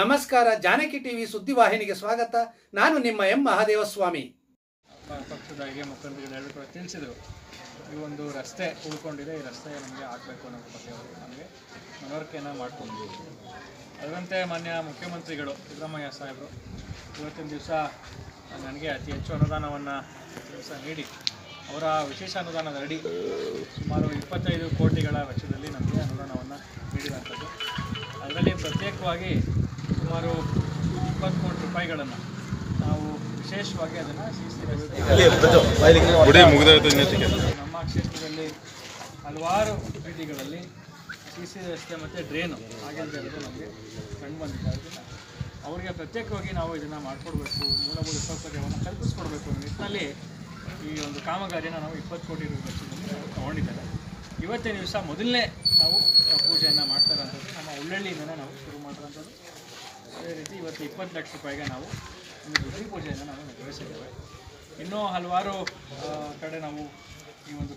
ನಮಸ್ಕಾರ, ಜಾನಕಿ ಟಿವಿ ಸುದ್ದಿವಾಹಿನಿಗೆ ಸ್ವಾಗತ. ನಾನು ನಿಮ್ಮ ಎಂ. ಮಹಾದೇವಸ್ವಾಮಿ. ಸ್ವಾಮಿ ಪಕ್ಷದ ಹಿರಿಯ ಕೂಡ ತಿಳಿಸಿದರು ಈ ಒಂದು ರಸ್ತೆ ಉಳ್ಕೊಂಡಿದೆ, ಈ ರಸ್ತೆ ನಮಗೆ ಆಗಬೇಕು ಅನ್ನೋ ಬಗ್ಗೆ ಅವರು ನಮಗೆ ಮನವರಿಕೆಯನ್ನ ಮಾಡಿಕೊಂಡು ಅದರಂತೆ ಮಾನ್ಯ ಮುಖ್ಯಮಂತ್ರಿಗಳು ಸಿದ್ದರಾಮಯ್ಯ ಸಾಹೇಬರು, ಇವತ್ತಿನ ದಿವಸ ನನಗೆ ಅತಿ ಹೆಚ್ಚು ಅನುದಾನವನ್ನು ದಿವಸ ನೀಡಿ, ಅವರ ವಿಶೇಷ ಅನುದಾನದ ಅಡಿ ಸುಮಾರು ಇಪ್ಪತ್ತೈದು ಕೋಟಿಗಳ ವೆಚ್ಚದಲ್ಲಿ ನಮಗೆ ಅನುದಾನವನ್ನು ನೀಡಿದಂಥದ್ದು ಅದರಲ್ಲಿ ಪ್ರತ್ಯೇಕವಾಗಿ ಸುಮಾರು ಇಪ್ಪತ್ತು ಕೋಟಿ ರೂಪಾಯಿಗಳನ್ನು ನಾವು ವಿಶೇಷವಾಗಿ ಅದನ್ನು ನಮ್ಮ ಕ್ಷೇತ್ರದಲ್ಲಿ ಹಲವಾರು ಬೀದಿಗಳಲ್ಲಿ ಸಿ ಸಿ ರಸ್ತೆ ಮತ್ತು ಡ್ರೇನು ಆಗಿರೋದು ನಮಗೆ ಕಂಡು ಬಂದಿದೆ. ಅದನ್ನು ಅವರಿಗೆ ಪ್ರತ್ಯೇಕವಾಗಿ ನಾವು ಇದನ್ನು ಮಾಡಿಕೊಡ್ಬೇಕು ಮೂಲಭೂತ ಸೌಕರ್ಯವನ್ನು ಕಲ್ಪಿಸ್ಕೊಡ್ಬೇಕು ಅನ್ನೋ ನಿಟ್ಟಿನಲ್ಲಿ ಈ ಒಂದು ಕಾಮಗಾರಿನ ನಾವು ಇಪ್ಪತ್ತು ಕೋಟಿ ರೂಪಾಯಿ ವೆಚ್ಚದಲ್ಲಿ ನಾವು ತೊಗೊಂಡಿದ್ದಾರೆ ಇವತ್ತಿನ ದಿವಸ ಮೊದಲನೇ ನಾವು ಪೂಜೆಯನ್ನು ಮಾಡ್ತಾ ಇರೋಂಥದ್ದು ನಮ್ಮ ಉಳ್ಳಳ್ಳಿಯಿಂದನೇ ನಾವು ಶುರು ಮಾಡಿರೋಂಥದ್ದು ಅದೇ ರೀತಿ ಇವತ್ತು ಇಪ್ಪತ್ತು ಲಕ್ಷ ರೂಪಾಯಿಗೆ ನಾವು ಒಂದು ಗುಡಿ ಪೂಜೆಯನ್ನು ನಾವು ನೆರವೇರಿಸಿದ್ದೇವೆ ಇನ್ನೂ ಹಲವಾರು ಕಡೆ ನಾವು ಈ ಒಂದು